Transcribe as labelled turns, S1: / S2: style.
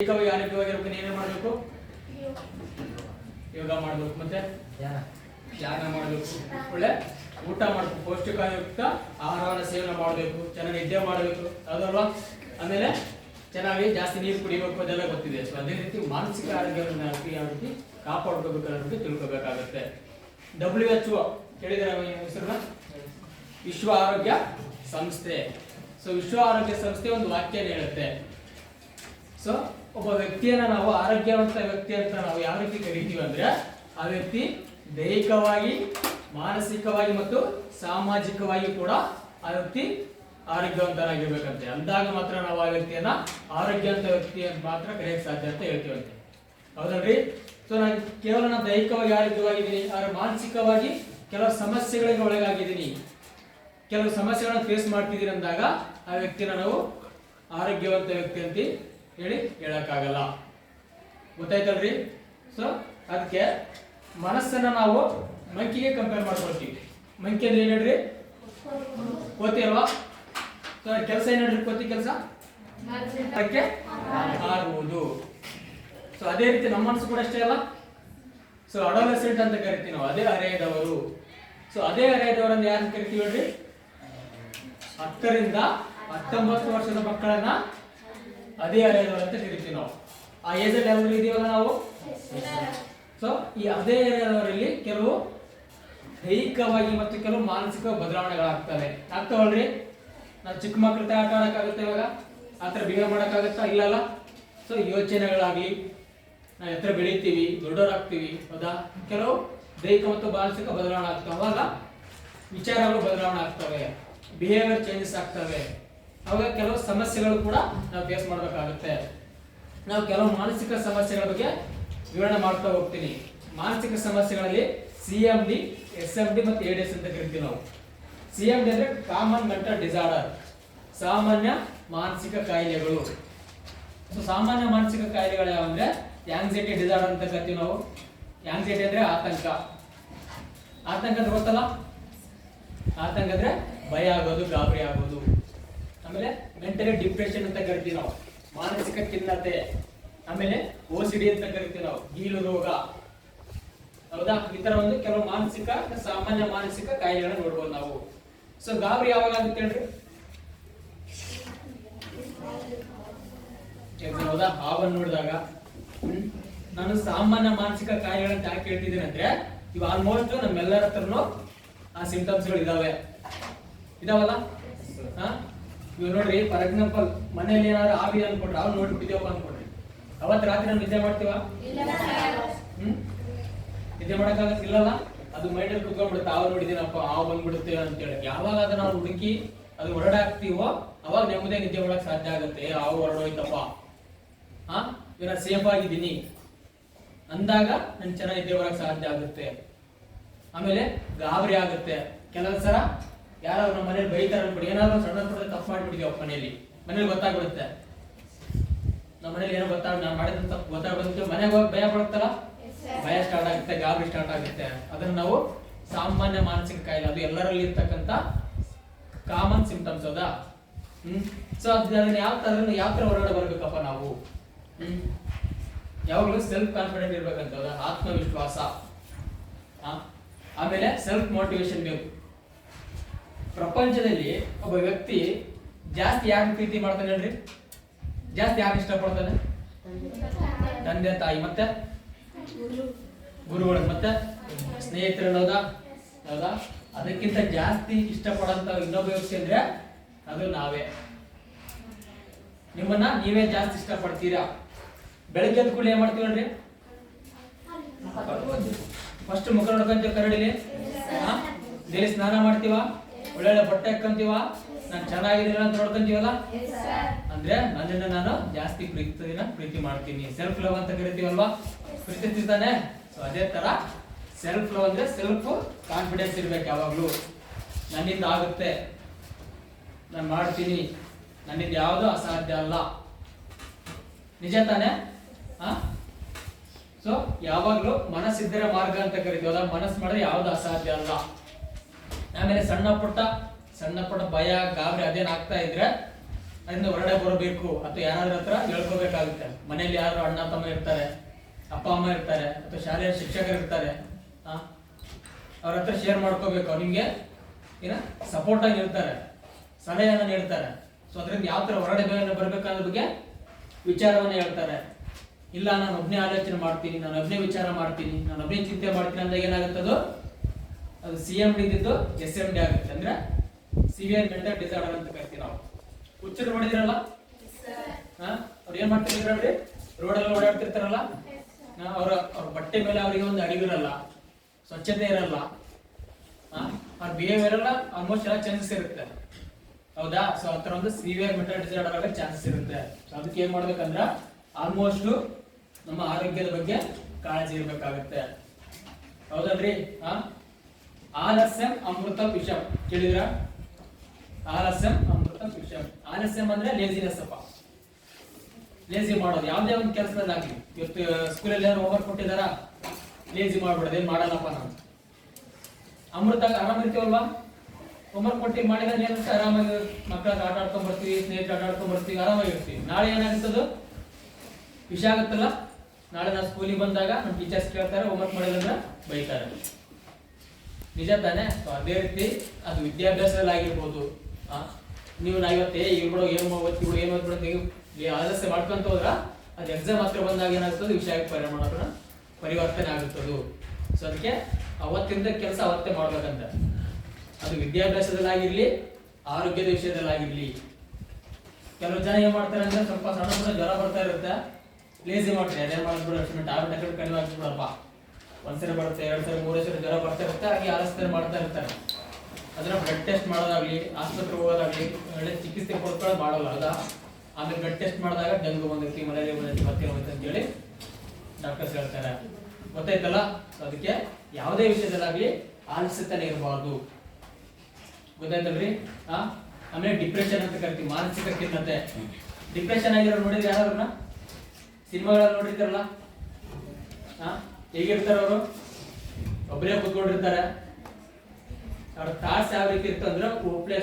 S1: ದೈಹಿಕವಾಗಿ ಆರೋಗ್ಯವಾಗಿರ್ಬೇಕು ನೀವೇ ಮಾಡಬೇಕು? ಯೋಗ ಮಾಡಬೇಕು ಮತ್ತೆ? ಧ್ಯಾನ ಮಾಡಬೇಕು. ಒಳ್ಳೆ ಊಟ ಮಾಡಬೇಕು. ಪೌಷ್ಟಿಕಯುಕ್ತ ಆಹಾರವನ್ನು ಸೇವನೆ ಮಾಡಬೇಕು. ಚೆನ್ನಾಗಿ ನಿದ್ದೆ ಮಾಡಬೇಕು. ಅದಲ್ವಾ ಆಮೇಲೆ ಚೆನ್ನಾಗಿ ಜಾಸ್ತಿ ನೀರು ಕುಡಿಬೇಕು ಅದೆಲ್ಲ ಗೊತ್ತಿದೆ. ಸೊ ಅದೇ ರೀತಿ ಮಾನಸಿಕ ಆರೋಗ್ಯವನ್ನು ಯಾವ ರೀತಿ ಕಾಪಾಡ್ಕೋಬೇಕು ಅನ್ನೋ ಬಗ್ಗೆ ತಿಳ್ಕೊಬೇಕಾಗತ್ತೆ ಡಬ್ಲ್ಯೂ ಎಚ್ ಒ ಕೇಳಿದ್ರೆ ಹೆಸರನ್ನ? ವಿಶ್ವ ಆರೋಗ್ಯ ಸಂಸ್ಥೆ. ಸೊ ವಿಶ್ವ ಆರೋಗ್ಯ ಸಂಸ್ಥೆ ಒಂದು ವಾಕ್ಯ ಹೇಳುತ್ತೆ. ಸೊ ಒಬ್ಬ ವ್ಯಕ್ತಿಯನ್ನ ನಾವು ಆರೋಗ್ಯವಂತ ವ್ಯಕ್ತಿ ಅಂತ ನಾವು ಯಾವ ರೀತಿ ಕರಿತೀವಿ ಅಂದ್ರೆ, ಆ ವ್ಯಕ್ತಿ ದೈಹಿಕವಾಗಿ, ಮಾನಸಿಕವಾಗಿ ಮತ್ತು ಸಾಮಾಜಿಕವಾಗಿ ಕೂಡ ಆ ವ್ಯಕ್ತಿ ಆರೋಗ್ಯವಂತರಾಗಿರ್ಬೇಕಂತೆ ಅಂದಾಗ ಮಾತ್ರ ನಾವು ಆ ವ್ಯಕ್ತಿಯನ್ನ ಆರೋಗ್ಯವಂತ ವ್ಯಕ್ತಿ ಅಂತ ಮಾತ್ರ ಕರೆಯಕ್ಕೆ ಸಾಧ್ಯ ಅಂತ ಹೇಳ್ತೀವಂತೆ. ಹೌದಲ್ರಿ? ಸೊ ನಾನು ಕೇವಲ ನಾನು ದೈಹಿಕವಾಗಿ, ಆರೋಗ್ಯವಾಗಿದ್ದೀನಿ, ಆದ್ರೆ ಮಾನಸಿಕವಾಗಿ ಕೆಲವು ಸಮಸ್ಯೆಗಳಿಗೆ ಒಳಗಾಗಿದ್ದೀನಿ. ಕೆಲವು ಸಮಸ್ಯೆಗಳನ್ನ ಫೇಸ್ ಮಾಡ್ತಿದ್ದೀನಿ ಅಂದಾಗ ಆ ವ್ಯಕ್ತಿನ ನಾವು ಆರೋಗ್ಯವಂತ ವ್ಯಕ್ತಿ ಅಂತ ಹೇಳಿ, ಹೇಳಕ್ಕಾಗಲ್ಲ. ಗೊತ್ತಾಯ್ತಲ್ರಿ? ಸೊ ಅದಕ್ಕೆ ಮನಸ್ಸನ್ನ ನಾವು ಮಂಕಿಗೆ ಕಂಪೇರ್ ಮಾಡ್ಕೊಳ್ತೀವಿ. ಮಂಕಿ ಅಂದ್ರೆ ಏನ್ ಹೇಳ್ರಿ? ಕೋತಿ ಅಲ್ವಾ? ಸೊ ಕೆಲಸ ಏನ್ ಹೇಳ್ರಿ ಕೋತಿ ಕೆಲಸ? ಅದಕ್ಕೆ ಆಗುವುದು ಸೊ ಅದೇ ರೀತಿ ನಮ್ಮ ಮನಸ್ಸು ಕೂಡ ಅಷ್ಟೇ ಅಲ್ಲ? ಸೊ ಅಡೋಲೆಸೆಂಟ್ ಅಂತ ಕರಿತೀವಿ ನಾವು. ಅದೇ ಹರೆಯದವರು. ಸೊ ಅದೇ ಹರೆಯದವರನ್ನ ಯಾರು ಕರಿತೀವಿ ಹೇಳ್ರಿ? ಹತ್ತರಿಂದ ಹತ್ತೊಂಬತ್ತು ವರ್ಷದ ಮಕ್ಕಳನ್ನ ಅದೇ ಹರೆಯದವರು ಅಂತ ಕರಿತೀವಿ ನಾವು. ಆ ಏಜಲ್ಲಿ ಯಾರು ಇದೆಯಲ್ಲ ನಾವು? ಸೊ ಈ ಅದೇ ಹರೆಯದವರಲ್ಲಿ ಕೆಲವು ದೈಹಿಕವಾಗಿ ಮತ್ತು ಕೆಲವು ಮಾನಸಿಕ ಬದಲಾವಣೆಗಳಾಗ್ತವೆ. ಆಗ್ತಾವಲ್ರಿ ನಾವು ಚಿಕ್ಕ ಮಕ್ಕಳ ಜೊತೆ ಆಟ ಆಡಕ್ಕಾಗುತ್ತೆ ಇವಾಗ? ಆ ಥರ ಬಿಹೇವ್ ಮಾಡೋಕ್ಕಾಗುತ್ತಾ? ಇಲ್ಲಲ್ಲ? ಸೊ ಯೋಚನೆಗಳಾಗಲಿ, ನಾವು ಎತ್ತರ ಬೆಳಿತೀವಿ, ದೊಡ್ಡವರಾಗ್ತೀವಿ, ಹೌದಾ? ಕೆಲವು ದೈಹಿಕ ಮತ್ತು ಮಾನಸಿಕ ಬದಲಾವಣೆ ಆಗ್ತವೆ. ಅವಾಗ ವಿಚಾರಗಳು ಬದಲಾವಣೆ ಆಗ್ತವೆ. ಬಿಹೇವಿಯರ್ ಚೇಂಜಸ್ ಆಗ್ತವೆ. ಅವಾಗ ಕೆಲವು ಸಮಸ್ಯೆಗಳು ಕೂಡ ನಾವು ಫೇಸ್ ಮಾಡಬೇಕಾಗುತ್ತೆ. ನಾವು ಕೆಲವು ಮಾನಸಿಕ ಸಮಸ್ಯೆಗಳ ಬಗ್ಗೆ ವಿವರಣೆ ಮಾಡ್ತಾ ಹೋಗ್ತೀನಿ. ಮಾನಸಿಕ ಸಮಸ್ಯೆಗಳಲ್ಲಿ C M D S M D ಮತ್ತು ಎಡಿಎಸ್ ಅಂತ ಕರಿತೀವಿ ನಾವು. ಸಿ ಎಂ ಡಿ ಅಂದರೆ ಕಾಮನ್ ಮೆಂಟಲ್ ಡಿಸಾರ್ಡರ್ ಸಾಮಾನ್ಯ ಮಾನಸಿಕ ಕಾಯಿಲೆಗಳು. ಸೊ ಸಾಮಾನ್ಯ ಮಾನಸಿಕ ಕಾಯಿಲೆಗಳು ಯಾವಂದ್ರೆ ಆಂಗ್ಸೈಟಿ ಡಿಸಾರ್ಡರ್ ಅಂತ ಕರಿತೀವಿ ನಾವು. ಆಂಗ್ಸೈಟಿ ಅಂದರೆ ಆತಂಕ. ಆತಂಕ ಅಂದ್ರೆ ಗೊತ್ತಲ್ಲ? ಆತಂಕ ಅಂದರೆ ಭಯ ಆಗೋದು, ಗಾಬರಿ ಆಗೋದು. ಆಮೇಲೆ ಮೆಂಟಲಿ ಡಿಪ್ರೆಷನ್ ಅಂತ ಕರಿತೀವಿ ನಾವು. ಮಾನಸಿಕ ಖಿನ್ನತೆ, ಆಮೇಲೆ ಓಸಿಡಿ ಅಂತ ಕರಿತೀವಿ ನಾವು ಗೀಲು ರೋಗ. ಹೌದಾ? ಈ ತರ ಒಂದು ಕೆಲವು ಮಾನಸಿಕ ಸಾಮಾನ್ಯ ಮಾನಸಿಕ ಕಾಯಿಲೆಗಳನ್ನ ನೋಡ್ಬೋದು ನಾವು. ಸೊ ಗಾಬರಿ ಯಾವಾಗ ಆಗುತ್ತೆ ಹೇಳ್ರಿ? ಹೌದಾ? ಹಾವನ್ನು ನೋಡಿದಾಗ. ನಾನು ಸಾಮಾನ್ಯ ಮಾನಸಿಕ ಕಾಯಿಲೆಗಳನ್ನ ಯಾಕೆ ಹೇಳ್ತಿದ್ದೀನಿ ಅಂದ್ರೆ, ಇವ್ ಆಲ್ಮೋಸ್ಟ್ ನಮ್ಮೆಲ್ಲರ ಹತ್ರನು ಆ ಸಿಂಟಮ್ಸ್ಗಳು ಇದಾವೆ. ಇದಾವಲ್ಲ? ಹಾ? ಇವ್ ನೋಡ್ರಿ ಫಾರ್ ಎಕ್ಸಾಂಪಲ್ ಮನೇಲಿ ಏನಾದ್ರು ಆವಿ ಅನ್ಕೊಂಡ್ರೆ ಅವ್ನು ನೋಡ್ಬಿಟ್ಟಿದ್ಯಪ್ಪ ಅನ್ಕೊಂಡ್ರಿ. ಅವತ್ತು ರಾತ್ರಿ ನಾವು ನಿದ್ದೆ ಮಾಡ್ತೀವ? ಹ್ಮ್? ನಿದ್ದೆ ಮಾಡಕ್ಕಾಗತ್ತೆ? ಇಲ್ಲಲ್ಲ? ಅದು ಮೈಂಡಲ್ಲಿ ಕುತ್ಕೊಂಡ್ಬಿಡುತ್ತೆ. ಅವ್ರು ನೋಡಿದ್ದೀನಪ್ಪ ಅವ್ ಬಂದ್ಬಿಡುತ್ತೆ ಅಂತೇಳಿ. ಯಾವಾಗ ಅದನ್ನ ನಾವು ಹುಡುಕಿ ಅದು ಹೊರಡಾಕ್ತಿವೋ ಅವಾಗ ನೆಮ್ಮದಿ ನಿದ್ದೆ ಮಾಡಕ್ ಸಾಧ್ಯ ಆಗುತ್ತೆ. ಆವು ಹೊರಡೋಯ್ತಪ್ಪ. ಹಾ ಇವ್ರ ಸೇಫ್ ಆಗಿದ್ದೀನಿ. ಅಂದಾಗ ನನ್ ಚೆನ್ನಾಗಿ ನಿದ್ದೆ ಮಾಡಕ್ ಸಾಧ್ಯ ಆಗುತ್ತೆ. ಆಮೇಲೆ ಗಾಬರಿ ಆಗುತ್ತೆ. ಕೆಲವು ಸಲ ಯಾರೋ ನಮ್ಮ ಮನೇಲಿ ಬೈತಾರ ಅನ್ಬಿಡಿ ಏನಾದ್ರು ಸಣ್ಣ ಪುಟ್ಟ ತಪ್ಪು ಮಾಡ್ಬಿಟ್ಟಿದ್ಯಪ್ಪ ಮನೇಲಿ? ಮನೇಲಿ ಗೊತ್ತಾಗ್ಬಿಡುತ್ತೆ. ನಮ್ಮ ಮನೇಲಿ ಏನೋ ಗೊತ್ತಾಗ ನಾನು ಮಾಡಿದ ತಪ್ಪು ಗೊತ್ತಾಗ್ಬಿಡುತ್ತೆ. ಮನೆಗೆ ಹೋಗಿ ಭಯ ಪಡುತ್ತಲ್ಲ? ಭಯ ಸ್ಟಾರ್ಟ್ ಆಗುತ್ತೆ ಗಾಬರಿ ಸ್ಟಾರ್ಟ್ ಆಗುತ್ತೆ. ಅದನ್ನ ನಾವು ಸಾಮಾನ್ಯ ಮಾನಸಿಕ ಕಾಯಿಲೆ ಅದು ಎಲ್ಲರಲ್ಲಿ ಇರ್ತಕ್ಕಂಥ ಕಾಮನ್ ಸಿಂಪ್ಟಮ್ಸ್ ಹೌದಾ? ಹ್ಮ್. ಸೊ ಅದನ್ನ ಯಾವ ತರ ಯಾವ ತರ ಹೊರಗಡೆ ಬರ್ಬೇಕಪ್ಪ ನಾವು? ಹ್ಮ್. ಯಾವಾಗಲೂ ಸೆಲ್ಫ್ ಕಾನ್ಫಿಡೆಂಟ್ ಇರ್ಬೇಕಂತ ಹೌದಾ? ಆತ್ಮವಿಶ್ವಾಸ? ಆಮೇಲೆ ಸೆಲ್ಫ್ ಮೋಟಿವೇಶನ್ ಬೇಕು. ಪ್ರಪಂಚದಲ್ಲಿ ಒಬ್ಬ ವ್ಯಕ್ತಿ ಜಾಸ್ತಿ ಯಾರು ಪ್ರೀತಿ ಮಾಡ್ತಾನೆ ಹೇಳ್ರಿ? ಜಾಸ್ತಿ ಯಾರು ಇಷ್ಟಪಡ್ತಾನೆ? ತಂದೆ, ತಾಯಿ ಮತ್ತೆ? ಗುರುಗಳು ಮತ್ತೆ? ಸ್ನೇಹಿತರು ಹೌದಾ? ಅದಕ್ಕಿಂತ ಜಾಸ್ತಿ ಇಷ್ಟಪಡಂತ ಇನ್ನೊಬ್ಬ ವ್ಯಕ್ತಿ ಅಂದ್ರೆ ಅದು ನಾವೇ. ನಿಮ್ಮನ್ನ ನೀವೇ ಜಾಸ್ತಿ ಇಷ್ಟಪಡ್ತೀರಾ? ಬೆಳಗ್ಗೆ ಎದ್ದ ಕೂಡಲೇ ಏನ್ ಮಾಡ್ತೀವಿ ನೋಡ್ರಿ ಫಸ್ಟ್ ಮುಖ ನೋಡ್ಕೊಂತೀವಿ ಕರಡಿಲಿ. ಡೈಲಿ ಸ್ನಾನ ಮಾಡ್ತೀವ? ಒಳ್ಳೊಳ್ಳೆ ಬಟ್ಟೆ ಹಾಕೊಂತೀವ? ನಾನು ಚೆನ್ನಾಗಿದ್ದೀನ ಅಂತ ನೋಡ್ಕೊಂತೀವಲ್ಲ? ಅಂದ್ರೆ ನನ್ನನ್ನ ನಾನು ಜಾಸ್ತಿ ಪ್ರೀತಿನ ಪ್ರೀತಿ ಮಾಡ್ತೀನಿ. ಸೆಲ್ಫ್ ಲವ್ ಅಂತ ಕರಿತೀವಲ್ವಾ? ಪ್ರೀತಿಸ್ತಾನೆ ಸೊ ಅದೇ ತರ ಸೆಲ್ಫ್ ಲವ್ ಅಂದ್ರೆ ಸೆಲ್ಫ್ ಕಾನ್ಫಿಡೆನ್ಸ್ ಇರ್ಬೇಕು ಯಾವಾಗ್ಲೂ. ನನ್ನಿಂದ ಆಗುತ್ತೆ. ನಾನು ಮಾಡ್ತೀನಿ. ನನ್ನಿಂದ ಯಾವುದು ಅಸಾಧ್ಯ ಅಲ್ಲ. ನಿಜ ತಾನೆ? ಸೊ ಯಾವಾಗ್ಲೂ ಮನಸ್ಸಿದ್ದರೆ ಮಾರ್ಗ ಅಂತ ಕರಿತೀವಲ್ಲ? ಮನಸ್ಸು ಮಾಡಿದ್ರೆ ಯಾವುದು ಅಸಾಧ್ಯ ಅಲ್ಲ? ಆಮೇಲೆ ಸಣ್ಣ ಪುಟ್ಟ ಸಣ್ಣ ಪುಟ್ಟ ಭಯ, ಗಾಬರಿ ಅದೇನ್ ಆಗ್ತಾ ಇದ್ರೆ ಅದರಿಂದ ಹೊರಡೆ ಬರಬೇಕು. ಅಥವಾ ಯಾರಾದ್ರ ಹತ್ರ ಹೇಳ್ಕೋಬೇಕಾಗುತ್ತೆ. ಮನೆಯಲ್ಲಿ ಯಾರು ಅಣ್ಣ, ತಮ್ಮ ಇರ್ತಾರೆ, ಅಪ್ಪ, ಅಮ್ಮ ಇರ್ತಾರೆ, ಅಥವಾ ಶಾಲೆಯ ಶಿಕ್ಷಕರು ಇರ್ತಾರೆ ಅವ್ರ ಹತ್ರ ಶೇರ್ ಮಾಡ್ಕೋಬೇಕು. ನಿಮ್ಗೆ ಏನ ಸಪೋರ್ಟ್ ಆಗಿ ಇರ್ತಾರೆ, ಸಲಹೆಯನ್ನು ನೀಡ್ತಾರೆ. ಸೊ ಅದರಿಂದ ಯಾವ ಥರ ಹೊರಡೆ ಬರಬೇಕಾದ ಬಗ್ಗೆ ವಿಚಾರವನ್ನು ಹೇಳ್ತಾರೆ. ಇಲ್ಲ, ನಾನು ಒಬ್ಬನೇ ಆಲೋಚನೆ ಮಾಡ್ತೀನಿ, ನಾನು ಒಬ್ನೇ ವಿಚಾರ ಮಾಡ್ತೀನಿ, ನಾನು ಒಬ್ನೇ ಚಿಂತೆ ಮಾಡ್ತೀನಿ ಅಂದಾಗ ಏನಾಗುತ್ತದು? ಅದು ಸಿ ಎಂ ಡಿ ಇದ್ದಿದ್ದು ಎಸ್ ಎಂ ಡಿ ಆಗುತ್ತೆ. ಅಂದ್ರೆ ಸಿವಿಯರ್ ಮೆಂಟಲ್ ಡಿಸಾರ್ಡರ್ ಅಂತ ಕರಿತೀವಿ ನಾವು. ಹುಚ್ಚರು ನೋಡಿದಿರಲ್ಲ? ಹಾ? ಅವ್ರು ಏನ್ ಮಾಡ್ತಿರ್ತಾರೆ ರೋಡ್ ಅಲ್ಲಿ ಓಡಾಡ್ತಿರ್ತಾರಲ್ಲ? ಅವ್ರ ಅವ್ರ ಬಟ್ಟೆ ಮೇಲೆ ಅವರಿಗೆ ಒಂದು ಅರಿವಿರಲ್ಲ ಸ್ವಚ್ಛತೆ ಇರಲ್ಲ. ಅವ್ರ ಬಿಹೇವಿಯರ್ ಎಲ್ಲ ಆಲ್ಮೋಸ್ಟ್ ಎಲ್ಲ ಚಾನ್ಸಸ್ ಇರುತ್ತೆ. ಹೌದಾ? ಸೊ ಆ ಥರ ಒಂದು ಸಿವಿಯರ್ ಮೆಂಟಲ್ ಡಿಸಾರ್ಡರ್ ಆಗಕ್ಕೆ ಚಾನ್ಸಸ್ ಇರುತ್ತೆ. ಸೊ ಅದಕ್ಕೆ ಏನ್ ಮಾಡ್ಬೇಕಂದ್ರ ಆಲ್ಮೋಸ್ಟ್ ನಮ್ಮ ಆರೋಗ್ಯದ ಬಗ್ಗೆ ಕಾಳಜಿ ಇರಬೇಕಾಗುತ್ತೆ. ಹೌದಲ್ರಿ? ಹಾ? ಆಲಸ್ಯಂ ಅಮೃತ ವಿಷಮ್ ಕೇಳಿದ್ರ? ಆಲಸ್ಯಂ ಅಮೃತ ವಿಷಮ್ ಆಲಸ್ಯಂ ಅಂದ್ರೆ ಲೇಜಿನೆಸ್ ಅಪ್ಪ. ಲೇಜಿ ಮಾಡೋದು. ಯಾವ್ದೇ ಒಂದು ಕೆಲಸದಲ್ಲಾಗ್ಲಿ. ಇವತ್ತು ಸ್ಕೂಲಲ್ಲಿ ಯಾರು ಹೋಮ್ವರ್ಕ್ ಕೊಟ್ಟಿದಾರ ಲೇಜಿ ಮಾಡ್ಬಿಡೋದು. ಏನ್ ಮಾಡಲ್ಲಪ್ಪ ನಾನು? ಅಮೃತ, ಆರಾಮ ಇರ್ತೀವಲ್ವಾ? ಹೋಮ್ವರ್ಕ್ ಕೊಟ್ಟಿ ಮಾಡಿದ್ರೆ ಏನಾಗುತ್ತೆ ಆರಾಮಾಗಿ ಮಕ್ಕಳ ಆಟ ಆಡ್ಕೊಂಡ್ ಬರ್ತೀವಿ, ಸ್ನೇಹಿತರು ಆಟ ಆಡ್ಕೊಂಡ್ ಬರ್ತೀವಿ ಆರಾಮಾಗಿರ್ತೀವಿ ನಾಳೆ ಏನಾಗುತ್ತದು? ವಿಷ ಆಗುತ್ತಲ್ಲ? ನಾಳೆ ನಾವು ಸ್ಕೂಲಿಗೆ ಬಂದಾಗ ನಮ್ಮ ಟೀಚರ್ಸ್ ಕೇಳ್ತಾರೆ ಹೋಮ್ವರ್ಕ್ ಮಾಡಿದ್ರೆ ಬೈತಾರೆ. ನಿಜ ತಾನೆ? ಸೊ ಅದೇ ರೀತಿ ಅದು ವಿದ್ಯಾಭ್ಯಾಸದಲ್ಲಿ ಆಗಿರ್ಬೋದು ನೀವು ನಾ ಇವತ್ತೇ ಇವ್ರು ಏನು ಓದ್ತಿ ಬಿಡು, ಏನು ಓದ್ಬಿಡು ಅಂತ ನೀವು ಆಲಸ್ಯ ಮಾಡ್ಕೊಂತ ಹೋದ್ರ ಅದು ಎಕ್ಸಾಮ್ ಹತ್ರ ಬಂದಾಗ ಏನಾಗ್ತದೆ ವಿಷಯಕ್ಕೆ ಪರಿಮಾಣ ಪರಿವರ್ತನೆ ಆಗುತ್ತದೆ ಸೊ ಅದಕ್ಕೆ ಅವತ್ತಿಂದ ಕೆಲಸ ಅವತ್ತೇ ಮಾಡ್ಬೇಕಂತ. ಅದು ವಿದ್ಯಾಭ್ಯಾಸದಲ್ಲಾಗಿರ್ಲಿ, ಆರೋಗ್ಯದ ವಿಷಯದಲ್ಲಾಗಿರ್ಲಿ. ಕೆಲವು ಜನ ಏನ್ ಮಾಡ್ತಾರೆ ಅಂದ್ರೆ ಸ್ವಲ್ಪ ಸಣ್ಣ ಪುಟ್ಟ ಜ್ವರ ಬರ್ತಾ ಇರುತ್ತೆ. ಲೇಸಿ ಮಾಡ್ತಾರೆ. ಅದೇ ಅಷ್ಟು ಟ್ಯಾಬ್ಲೆಟ್ ಕಡಿಮೆ ಆಗ್ಬಿಡಪ್ಪ ಒಂದ್ಸರಿ ಬರುತ್ತೆ, ಎರಡು ಸರಿ, ಮೂರೇ ಸರಿ ಜ್ವರ ಬರ್ತಾ ಇರುತ್ತೆ, ಹಾಗೆ ಆಲಸ್ತಾರೆ ಮಾಡ್ತಾ ಇರ್ತಾರೆ. ಅದನ್ನ ಬ್ಲಡ್ ಟೆಸ್ಟ್ ಮಾಡೋದಾಗ್ಲಿ ಆಸ್ಪತ್ರೆ ಹೋಗೋದಾಗ್ಲಿ, ಒಳ್ಳೆ ಚಿಕಿತ್ಸೆ ಕೊಡ್ಕೊಳ್ಳೋದು ಮಾಡೋಲ್ಲ, ಅಲ್ಲ? ಆಮೇಲೆ ಬ್ಲಡ್ ಟೆಸ್ಟ್ ಮಾಡಿದಾಗ ಡೆಂಗು ಬಂದೈತಿ ಮಲೇರಿಯಾ ಬಂದೈತಿ ಮತ್ತೆ ಬಂದೈತಿ ಅಂತ ಹೇಳಿ ಡಾಕ್ಟರ್ಸ್ ಹೇಳ್ತಾರೆ. ಗೊತ್ತಾಯ್ತಲ್ಲ? ಅದಕ್ಕೆ ಯಾವುದೇ ವಿಷಯದಲ್ಲಾಗ್ಲಿ ಆಲಸ್ಯತನ ಇರಬಾರ್ದು. ಗೊತ್ತಾಯ್ತಲ್ರಿ? ಹಾ ಆಮೇಲೆ ಡಿಪ್ರೆಷನ್ ಅಂತ ಕರಿತೀವಿ, ಮಾನಸಿಕ ಖಿನ್ನತೆ ಡಿಪ್ರೆಷನ್ ಆಗಿರೋ ನೋಡಿದ್ರೆ ಯಾರನ್ನ ಸಿನಿಮಾಗಳಲ್ಲಿ ನೋಡಿದ್ರಲ್ಲ ಆ? ಹೇಗಿರ್ತಾರೆ ಅವರು? ಒಬ್ಬರೇ ಕೂತ್ಕೊಂಡಿರ್ತಾರೆ. ಅವ್ರ ತಾಸ್ ಯಾವ ರೀತಿ ಇರ್ತಂದ್ರೆ ಒಬ್ಳೆ